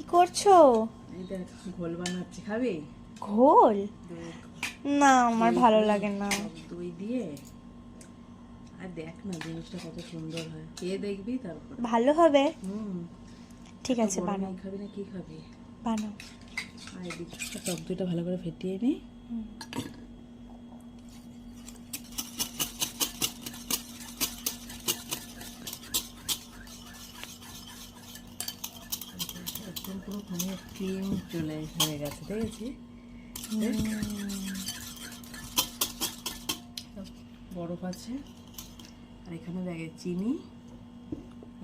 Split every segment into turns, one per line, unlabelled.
কি করছ?
এই দেখ ঘোল বানাচ্ছি খাবে?
ঘোল? না আমার ভালো লাগে না।
দই দিয়ে। আর দেখ না জিনিসটা কত সুন্দর হয়। খেয়ে দেখবি তারপর।
ভালো হবে।
হুম।
ঠিক আছে
বানাই
বানাও।
খাবি না কি খাবি?
বানাও।
আর এদিকে টক দইটা ভালো করে ফেটিয়ে নি
হুম।
একদম পুরো মানে ক্রিম চলে হয়ে গেছে দেখেছি? বরফ আছে। আর এখানে দেখে চিনি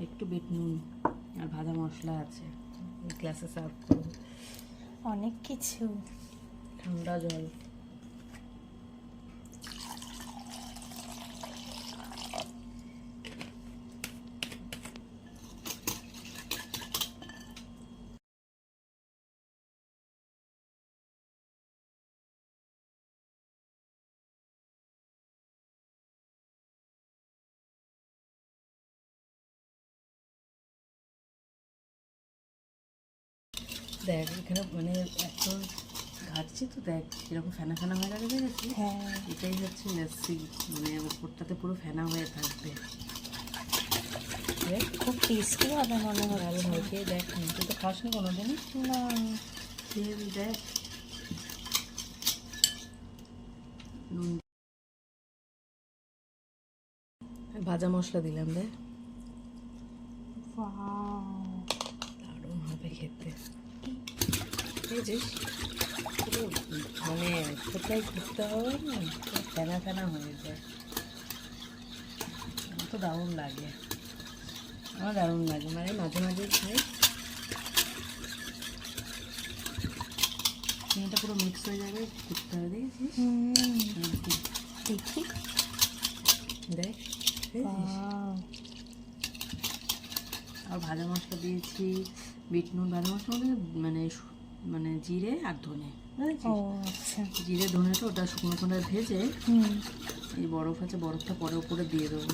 একটু বেট নুন আর ভাজা মশলা আছে। গ্লাসে সার্ভ করুন
অনেক কিছু।
ঠান্ডা জল। দেখ এখানে মানে এত ঘাটছি তো দেখ কীরকম ফেনা ফেনা হয়ে গেছে দেখেছি
হ্যাঁ।
এটাই হচ্ছে লাসি মানে উপরটাতে পুরো ফেনা হয়ে থাকবে। দেখ
খুব টেস্টি হবে মনে হয়
ভালো হয় খেয়ে দেখ তুই তো খাস নি কোনোদিন
না।
খেয়ে দেখ? নুন। ভাজা মশলা দিলাম দেখ
Wow.
দারুণ হবে খেতে। মানে কোথায় ঘুরতে হবে না ফেনা ফেনা হয়ে যায়। আমার তো দারুণ লাগে। আমার দারুণ লাগে। মানে মাঝে মাঝে খাই চিনিটা পুরো মিক্স হয়ে যাবে। ঘুরতে হবে দেখেছিস।
দেখি।
দেখ আর ভাজা মশলা দিয়েছি বিট নুন ভাজা মশলা মানে মানে জিরে আর ধনে
আচ্ছা।
জিরে ধনেটা ওটা শুকনো খোলায় ভেজে এই বরফ আছে বরফটা পরে উপরে দিয়ে দেবো।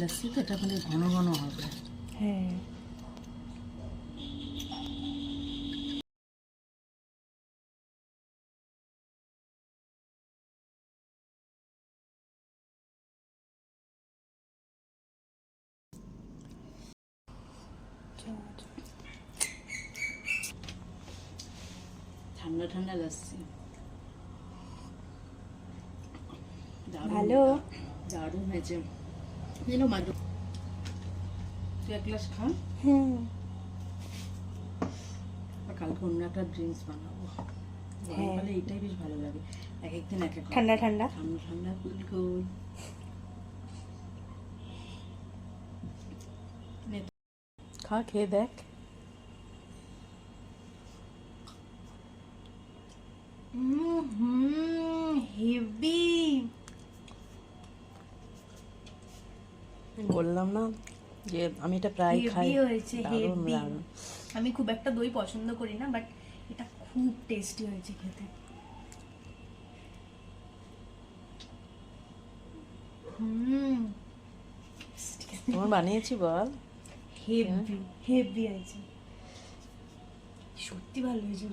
লাসি তো এটা মানে ঘন ঘন হবে।
হ্যাঁ।
ঠান্ডা ঠান্ডা দারুণ,
ভালো।
দারুণ হয়েছে। যেন মাঝে তুই এক গ্লাস খা।
হুম
কালকে অন্য একটা ড্রিঙ্কস বানাবো। গরমকালে এইটাই বেশ ভালো লাগে। এক একদিন এক এক
ঠান্ডা ঠান্ডা।
ঠান্ডা ঠান্ডা কুল কুল খা খেয়ে দেখ।
হুম হেভি
বললাম না যে আমি এটা প্রায় খাই।
হয়েছে হেভি আমি খুব একটা দই পছন্দ করি না বাট এটা খুব টেস্টি হয়েছে খেতে। হুম
তোমার বানিয়েছি বল।
হেভি হেভি হয়েছে। সত্যি ভালো হয়েছে